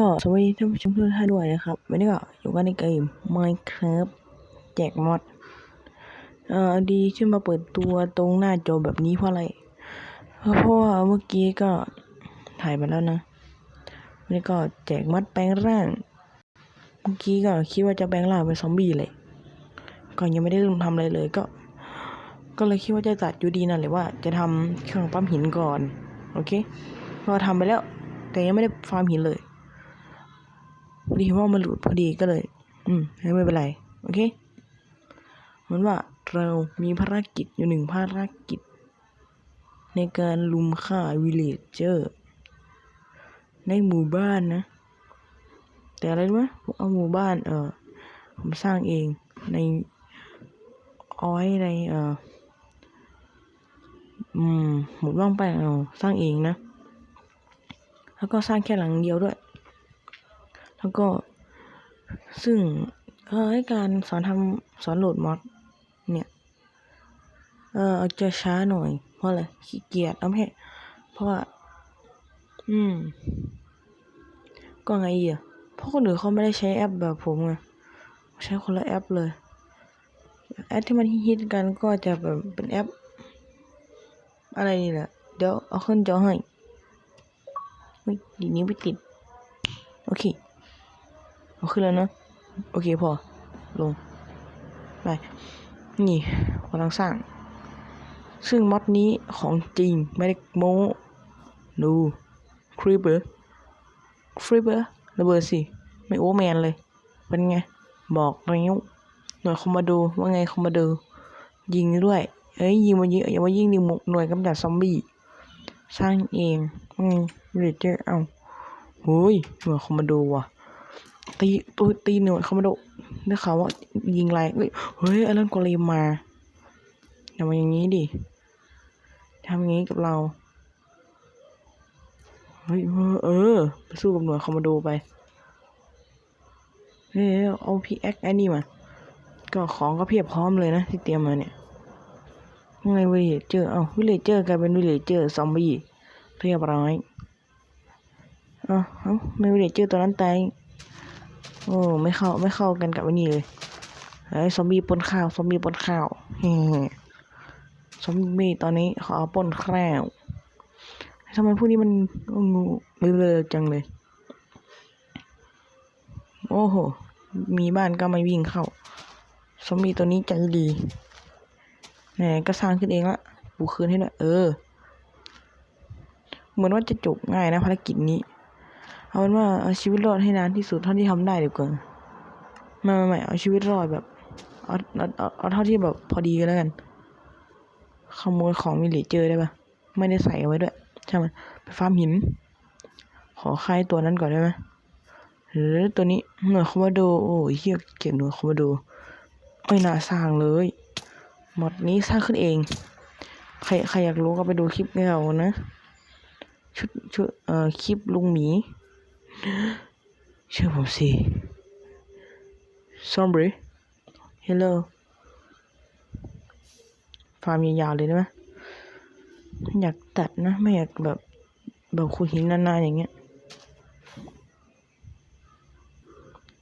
ก็สวัสดีท่านผู้ชมทุกท่านด้วยนะครับวันนี้ก็อยู่กันในเกม Minecraft แจกมอดเอ่อดีที่มาเปิดตัวตรงหน้าจอแบบนี้เพราะอะไร เพราะว่าเมื่อกี้ก็ถ่ายไปแล้วนะวันนี้ก็แจกมอดแปลงร่าง เมื่อกี้ก็คิดว่าจะแปลงร่างเป็นซอมบี้เลยก็ยังไม่ได้ลงทำอะไรเลยก็ ก็เลยคิดว่าจะตัดอยู่ดีนั่นแหละว่าจะทำเครื่องปั๊มหินก่อน โอเค ก็ทำไปแล้ว แต่ยังไม่ได้ฟาร์มหินเลย พอดีว่ามันหลุดพอดีก็เลย อืมไม่เป็นไร โอเคเหมือนว่าเรามีภารกิจอยู่หนึ่งภารกิจ ในการลุมฆ่าวิลเลจเจอร์ ในหมู่บ้านนะ แต่อะไรรู้ไหมเอาหมู่บ้าน เออผมสร้างเองในเอาไว้ในเอออืมหมุดว่างไปเอาสร้างเองนะ แล้วก็สร้างแค่หลังเดียวด้วย แล้วก็ ซึ่งเออให้การสอนทำสอนโหลดมอดเนี่ยเอออจะช้าหน่อย เพราะอะไรขี้เกียจเอาไม่ให้เพราะว่า อืม ก็ไงอีอะเพราะคนอื่นเขาไม่ได้ใช้แอปแบบผมไงใช้คนละแอปเลย แอปที่มันฮิตกันก็จะแบบเป็นแอป อะไรนี่แหละ เดี๋ยวเอาขึ้นจอให้ดีนี้ไม่ติด โอเค เอาขึ้นแล้วนะ โอเคพอ ลง ไป นี่กำลังสร้าง ซึ่งมอดนี้ของจริง ไม่ได้โม้ดูครีเปอร์ครีเปอร์ระเบิดสิ ไม่โอแมนเลย เป็นไง บอกแล้วหน่วยคอมมานโดว่าไงคอมมานโดยิงด้วย เอ้ยยิงมายิงอย่ามายิงดิหมกหน่วยกำจัดซอมบี้สร้างเองว่าไงเรเจอร์เอ้าโฮ้ยหน่วยคอมมานโดว่ะ ตีตัวตีหน่วยคอมมานโดได้ข่าวว่ายิงไรเฮ้ยเฮ้ยไอ้เรื่องกอเลมมาอย่ามาอย่างนี้ดิทำอย่างนี้กับเรา เฮ้ยเออเออไปสู้กับหน่วยคอมมานโดไป เฮ้ยเอาพีแอคไอ้นี่มา ก็ของก็เพียบพร้อมเลยนะที่เตรียมมาเนี่ยยังไงวิลเลเจอร์เอ้าวิลเลเจอร์กลายเป็นวิลเลเจอร์ซอมบี้เรียบร้อยอ้าเอ้าไม่วิลเลเจอร์ตัวนั้นตาย โอ้ไม่เข้าไม่เข้ากันกับอันนี้เลยไอ้ซอมบี้ปนข้าวซอมบี้ปนข้าวเฮ้ซอมบี้ตอนนี้ขอปนข้าวทำไมพวกนี้มันงูเลือจังเลย โอ้โห มีบ้านก็ไม่วิ่งเข้าซอมบี้ตัวนี้ใจดีไหนก็สร้างขึ้นเองละปูคืนให้ด้วยเออ เหมือนว่าจะจบง่ายนะภารกิจนี้ เอาเป็นว่าเอาชีวิตรอดให้นานที่สุดเท่าที่ทำได้ดีกว่าไม่ไม่ไม่เอาชีวิตรอดแบบเอาเอาเอาเอาเท่าที่แบบพอดีกันแล้วกัน ขโมยของวิลเลจเจอได้ปะไม่ได้ใส่เอาไว้ด้วยใช่ไหมไปฟาร์มหิน ขอค่ายตัวนั้นก่อนได้ไหมหรือตัวนี้หน่วยคอมมานโดโอ้ยเฮียเก่งหน่วยคอมมานโดไม่น่าสร้างเลยหมดนี้สร้างขึ้นเอง ใครใครอยากรู้ก็ไปดูคลิปเก่านะชุดชุดเอ่อคลิปลุงหมี เชื่อผมสิ Zombie Hello ฟาร์มยาวๆเลยได้ไหมอยากตัดนะ ไม่อยากแบบแบบขุดหินนานๆอย่างเงี้ย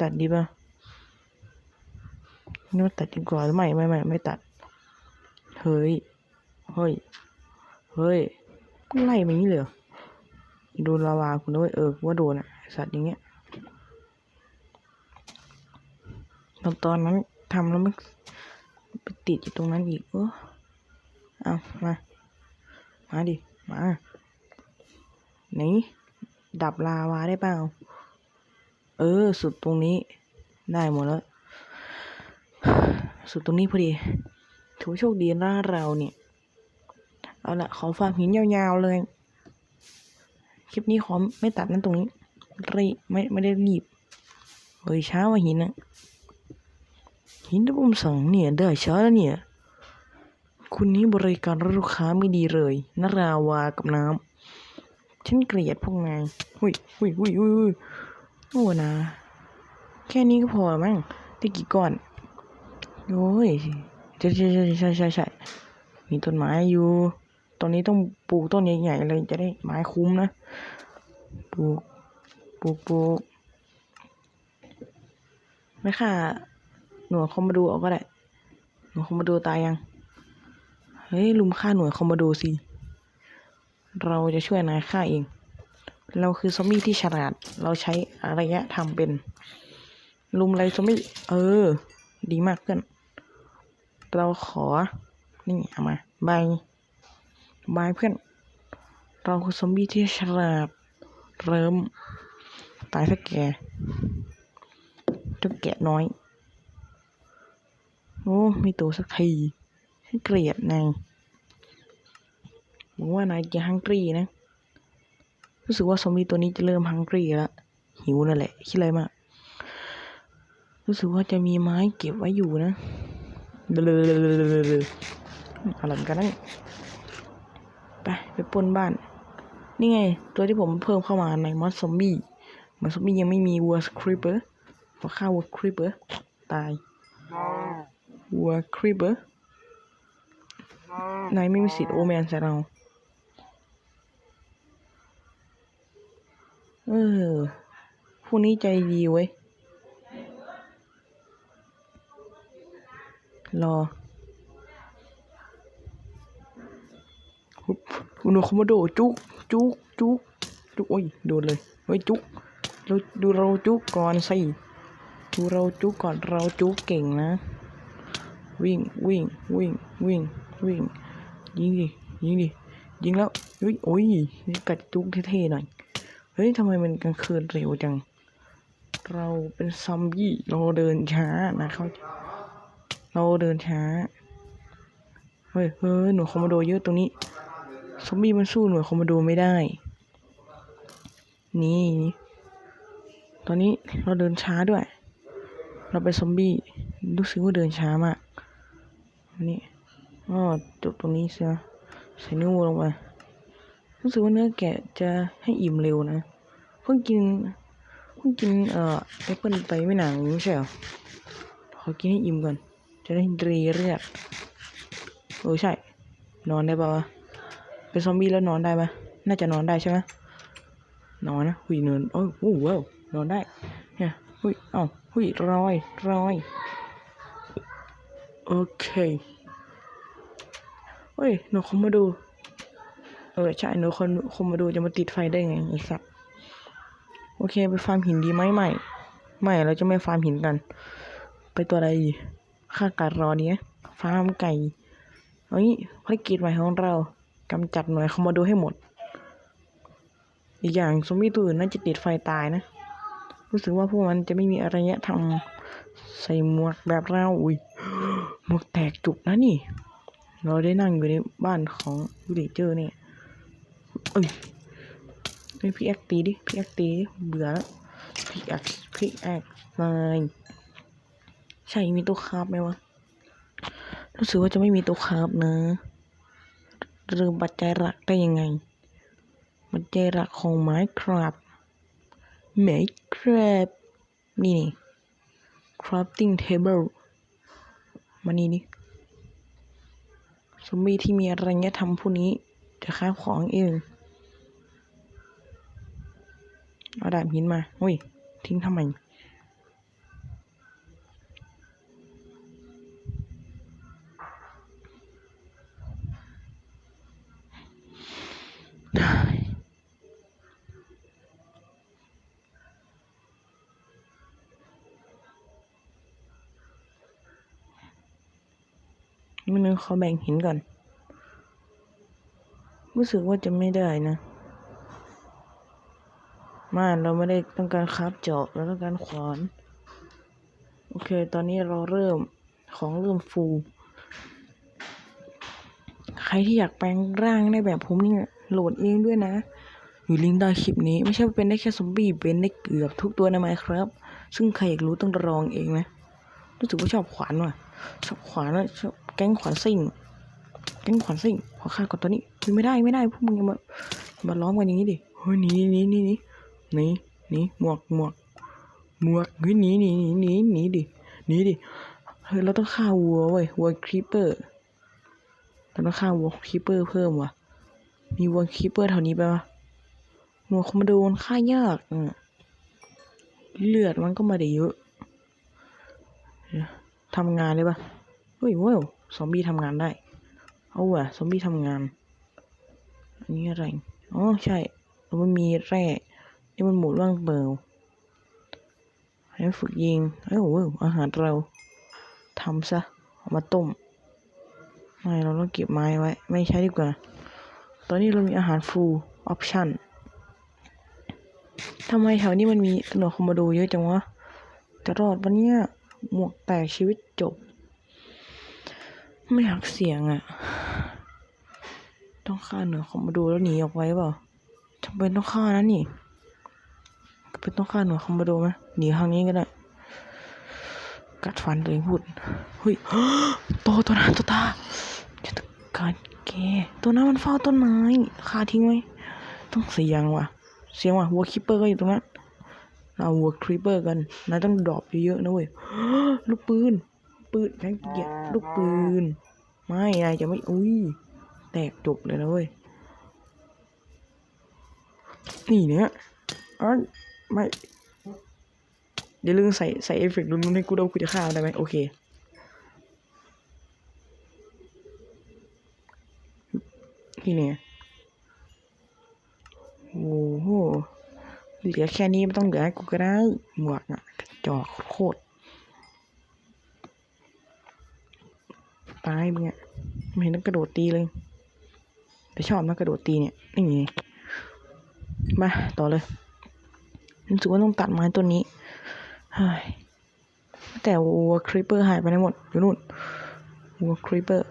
ตัดดีป่ะนึกว่าตัดดีกว่าหรือไม่ไม่ไม่ไม่ตัด เฮ้ย เฮ้ย เฮ้ย ไล่มาอย่างนี้เลยโดนลาวาคุณด้วยเออว่าโดนอะ สัตว์อย่างเงี้ยตอนตอนนั้นทำแล้วมันไปติดอยู่ตรงนั้นอีกเออเอามา มาดิ มาไหนดับลาวาได้เปล่า เออ สุดตรงนี้ได้หมดแล้ว สุดตรงนี้พอดี ถือโชคดีนะเราเนี่ย เอาละขอฝากหินยาวๆเลย คลิปนี้ขอไม่ตัดนั้นตรงนี้ รีไม่ไม่ได้รีบเฮ้ยช้าว่าหินนะหินที่ผมสั่งเนี่ยได้ช้าแล้วเนี่ย คุณนี้บริการลูกค้าไม่ดีเลยนาราวากับน้ำฉันเกลียดพวกนายหุยหุยหุยหุยหุยโอ้นะ แค่นี้ก็พอมั้งได้กี่ก้อนโอ้ยใช่ใช่ใช่ใช่ใช่ใช่มีต้นไม้อยู่ ตอนนี้ต้องปลูกต้นใหญ่ๆเลยจะได้ไม้คุ้มนะ ปลูก ปลูปุกปุกไม่ค่ะ หน่วยคอมมาดูเอาก็ได้ หน่วยคอมมาดูตายยัง เฮ้ยลุมฆ่าหน่วยคอมมาดูสิ เราจะช่วยนายฆ่าเอง เราคือซอมบี้ที่ฉลาด เราใช้อารยะทำเป็น ลุมอะไรซอมบี้ เออ ดีมากเพื่อน เราขอ นี่เอามาบายบายเพื่อน เราคือซอมบี้ที่ฉลาด เริ่มายสักแกเจ้าแกะน้อย โอ้ไม่โตสักทีฉันเกลียดนายบอกว่านายจะฮังกี้นะ รู้สึกว่าซอมบี้ตัวนี้จะเริ่มฮังกี้แล้ว หิวนั่นแหละ คิดอะไรมาก รู้สึกว่าจะมีไม้เก็บไว้อยู่นะเลยอะไรกันนั่นไปไปปนบ้าน นี่ไง ตัวที่ผมเพิ่มเข้ามาในมอสซอมบี้ มอสซอมบี้ยังไม่มีวัวสคริปเปอร์พอฆ่าวัวคริปเปอร์ตายวัวคริปเปอร์นายไม่มีสิทธิ์โอแมนใส่เรา เออพวกนี้ใจดีเว้ย รอฮึบอุณคอมโมโดจุกจุกจุกจุกโอ้ย โดนเลย เฮ้ย จุก เราดูเราจุกก่อนสิดูเราจุกก่อนเราจุกเก่งนะ วิ่งวิ่งวิ่งวิ่งวิ่งยิงดิยิงดิยิงแล้วเฮ้ยโอ้ยนี่กัดจุกเท่ๆหน่อยเฮ้ยทำไมมันกลางคืนเร็วจัง เราเป็นซอมบี้เราเดินช้านะเขาเราเดินช้าเฮ้ยเฮ้ยหน่วยคอมมานโดเยอะตรงนี้ซอมบี้มันสู้หน่วยคอมมานโดไม่ได้ นี่ ตอนนี้เราเดินช้าด้วย เราเป็นซอมบี้รู้สึกว่าเดินช้ามากนนี้อ๋อจบตรงนี้เสียใส่เนิ้วลงไปรู้สึกว่าเนื้อแกะจะให้อิ่มเร็วนะเพิ่งกินเพิ่งกินเอ่อแอปเปิลไปไม่นานไม่ใช่หรอขอกินให้อิ่มก่อนจะได้รีเลือดเออใช่ นอนได้ปะวะเป็นซอมบี้แล้วนอนได้ไหมน่าจะนอนได้ใช่ไหมนอนนะหุยเนอนโอ้ยโอ้ว้าว นอนได้เนี่ยหุยเอ้าหุยรอยรอยโอเคเฮ้ยหนูคอมมาดู เออใช่หนูคนคอมมาดูจะมาติดไฟได้ไงไอ้สัตว์โอเคไปฟาร์มหินดีไหมไม่ไม่เราจะไม่ฟาร์มหินกัน ไปตัวอะไรดีฆ่ากัดรอเนี้ยฟาร์มไก่เฮ้ยภารกิจใหม่ของเรากำจัดหน่วยคอมมาดูให้หมด อีกอย่างซอมบี้ตัวอื่นน่าจะติดไฟตายนะ รู้สึกว่าพวกมันจะไม่มีอารยธรรมใส่หมวกแบบเราอุ้ยหมวกแตกจุกนะนี่ เราได้นั่งอยู่ในบ้านของวิลเลเจอร์เนี่ยเอ้ยไพี่แอคตีดิพี่แอคตีเบื่อแล้วพี่แอคพี่แอคเลยใช่มีตัวคาบไหมวะรู้สึกว่าจะไม่มีตัวคาบนะเริ่มปัจจัยหลักได้ยังไงปัจจัยหลักของไม้ครับ ไม้ครับนี่นี่ crafting table มานี่นี่ซอมบี้ที่มีอะไรเงี้ยทำพวกนี้จะค้าของเองเอาดาบหินมาอุ้ย ทิ้งทำไม มันนึงเขาแบ่งหินก่อน รู้สึกว่าจะไม่ได้นะ มาเราไม่ได้ต้องการคราฟจอบเราต้องการขวาน โอเค ตอนนี้เราเริ่มของเริ่มฟู ใครที่อยากแปลงร่างได้แบบผมนี่โหลดเองด้วยนะ อยู่ลิงก์ใต้คลิปนี้ ไม่ใช่เป็นได้แค่ซอมบี้เป็นได้เกือบทุกตัวนะไหมครับ ซึ่งใครอยากรู้ต้องลองเองนะรู้สึกว่าชอบขวานว่ะชอบขวานแล้วชอบ แก๊งขวานซิ่งแก๊งขวานซิ่งขอฆ่าก่อนตัวนี้ไม่ได้ไม่ได้พวกมึงอย่ามามาล้อมกันอย่างนี้ดิเฮ้ยหนีหนีหนีหนีหนีหนีหมวกหมวกหมวกเฮ้ยหนีหนีหนีหนีหนีดิหนีดิเฮ้ยเราต้องฆ่าวัวเว้ยวัวครีปเปอร์เราต้องฆ่าวัวครีปเปอร์เพิ่มว่ะมีวัวครีปเปอร์แถวนี้ไปปะวัวคอมาโดนฆ่ายากอะเลือดมันก็ม่ได้เยอะทำงานเลยปะเฮ้ยเว้ย ซอมบี้ทำงานได้ เอาว่ะซอมบี้ทำงาน อันนี้อะไร อ๋อ ใช่แล้วมันมีแร่นี่มันหมูร่างเบลให้ฝึกยิงเอ้าเว้ยอาหารเราทำซะเอามาต้ม ไม่ เราต้องเก็บไม้ไว้ ไม่ใช้ดีกว่า ตอนนี้เรามีอาหารฟูลออปชั่นทำไมแถวนี้มันมีตำรวจคอมโบโดเยอะจังวะ จะรอดปะเนี่ย หมวกแตกชีวิตจบ ไม่อยากเสี่ยงอะ่ะ ต้องฆ่าเหนือคอมโบโดแล้วหนีออกไว้เปล่าจำเป็นต้องฆ่านะนี่เป็นต้องฆ่าเหนือคอมโบโดไหมหนีทางนี้ก็ได้กัดฟันตัวเองพูดเฮ้ยโตตัวนั้นตัวตาจะตการแกตัวนั้นมันเฝ้าต้นไม้คาทิ้งไว้ต้องเสียงว่ะ เสียงว่ะวัวคิปเปอร์ก็อยู่ตรงนั้นเราวัวคริปเปอร์กันนายต้องดรอปเยอะๆนะเว้ยลูกปืน ปืนแม่งเกลียดลูกปืน ไม่นายจะไม่อุ้ยแตกจบเลยนะเว้ยนี่เนี่ยอ๋อไม่เดี๋ยวลืมใส่ใส่เอฟเฟกต์ลุ้นๆให้กูดูกูจะฆ่ามันได้ไหมโอเคนี่เนี่ยโอ้โหเหลือแค่นี้ไม่ต้องเหลือให้กูก็ได้หมวกอะกระจอกโคตร ตายมึงอะไม่เห็นต้องกระโดดตีเลย แต่ชอบนะกระโดดตีเนี่ยนี่ไงมาต่อเลยรู้สึกว่าต้องตัดไม้ต้นนี้เฮ้ยแต่วัวคริปเปอร์หายไปไหนหมดอยู่นู่นวัวคริปเปอร์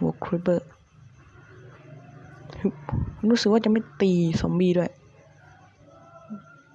วัวคริปเปอร์รู้สึกว่าจะไม่ตีซอมบี้ด้วย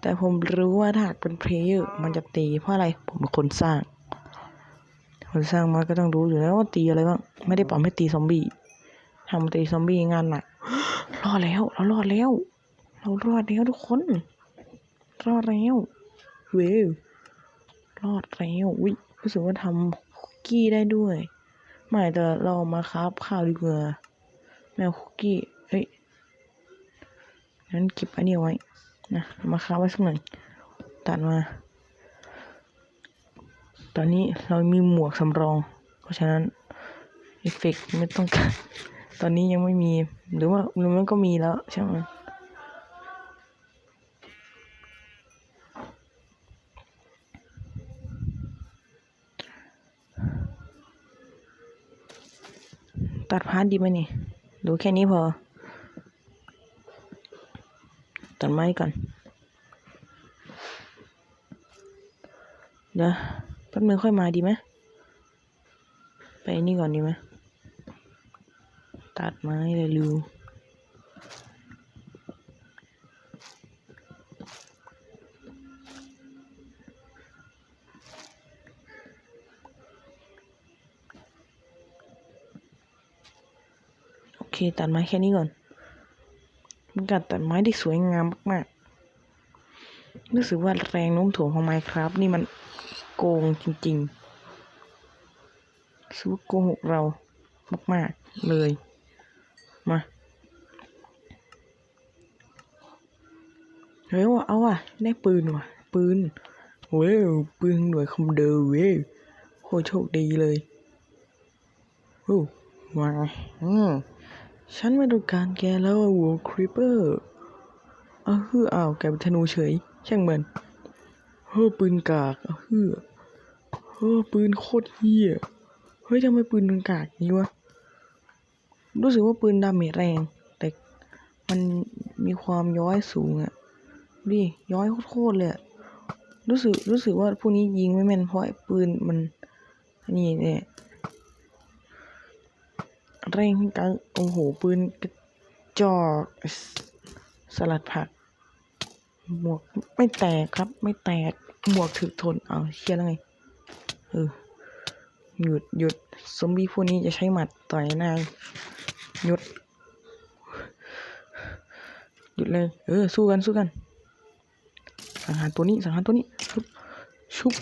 แต่ผมรู้ว่าถ้าหากเป็นเพลเยอร์มันจะตีเพราะอะไร ผมเป็นคนสร้าง คนสร้างมันก็ต้องรู้อยู่แล้วว่าตีอะไรบ้างไม่ได้ปล่อยให้ตีซอมบี้ทำตีซอมบี้งานหนักรอดแล้ว เรารอดแล้ว เรารอดแล้วทุกคน รอดแล้วเว้ยรอดแล้ววิรู้สึกว่าทำคุกกี้ได้ด้วยไม่แต่เรามาคราฟข้าวดีกว่าแมวคุกกี้เฮ้ยงั้นเก็บอันนี้ไว้นะมาค้างไว้สักหน่อยตัดมา ตอนนี้เรามีหมวกสำรอง เพราะฉะนั้นเอฟเฟกต์ไม่ต้องการ ตอนนี้ยังไม่มี หรือว่าหรือมันก็มีแล้วใช่ไหมตัดพาร์ทดีไหมนี่ ดูแค่นี้พอ ตัดไม้ก่อนเดี๋ยว บนึงค่อยมาดีไหมไปนี่ก่อนดีไหมตัดไม้เลยลืมโอเค ตัดไม้แค่นี้ก่อนเป็นการตัดไม้ที่สวยงามมากๆรู้สึกว่าแรงโน้มถ่วงของ Minecraft นี่มัน โกงจริงๆรู้สึกว่าโกหกเรามากๆเลย มาเฮ้ยว่าเอาว่ะ ได้ปืนว่ะ ปืนเว้ยปืนหน่วยคอมเดอร์เว้ยโคตรโชคดีเลยโอ้ว้าอืมฉันไม่ต้องการแกแล้ววัวคริปเปอร์อ้าวฮืออ้าวแกเป็นธนูเฉย ช่างมัน เฮ้อปืนกากอ้าวฮือเฮ้อปืนโคตรเฮี้ยเฮ้ยทำไมปืนมันกากนี้วะรู้สึกว่าปืนดาเมจแรง แต่มันมีความย้อยสูงอะดิย้อยโคตรเลยอะรู้สึกรู้สึกว่าพวกนี้ยิงไม่แม่นเพราะปืนมันนี่เนี่ยแรงกังโอ้โหปืนกระจอกสลัดผัก หมวกไม่แตกครับ ไม่แตกหมวกถึกทนเอาเชียร์แล้วไงเออหยุดหยุดซอมบี้พวกนี้จะใช้หมัดต่อยนายหยุดหยุดเลย เออ สู้กันสู้กัน สังหารตัวนี้สังหารตัวนี้ ชุบชุบ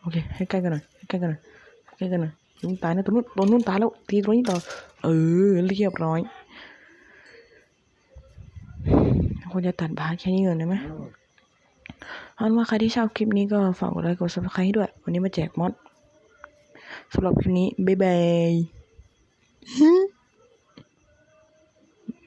โอเค ให้ใกล้กันหน่อยให้ใกล้กันหน่อยให้ใกล้กันหน่อยยิงตายนะตัวนู้นตัวนู้นตายแล้ว ทีตัวนี้ต่อ เออ เรียบร้อย ควรจะตัดพาร์ทแค่นี้ก่อนได้ไหมเอาว่าใครที่ชอบคลิปนี้ก็ฝากกดไลค์กดซับสไครต์ด้วย วันนี้มาแจกมดสำหรับคลิปนี้ บ๊ายบาย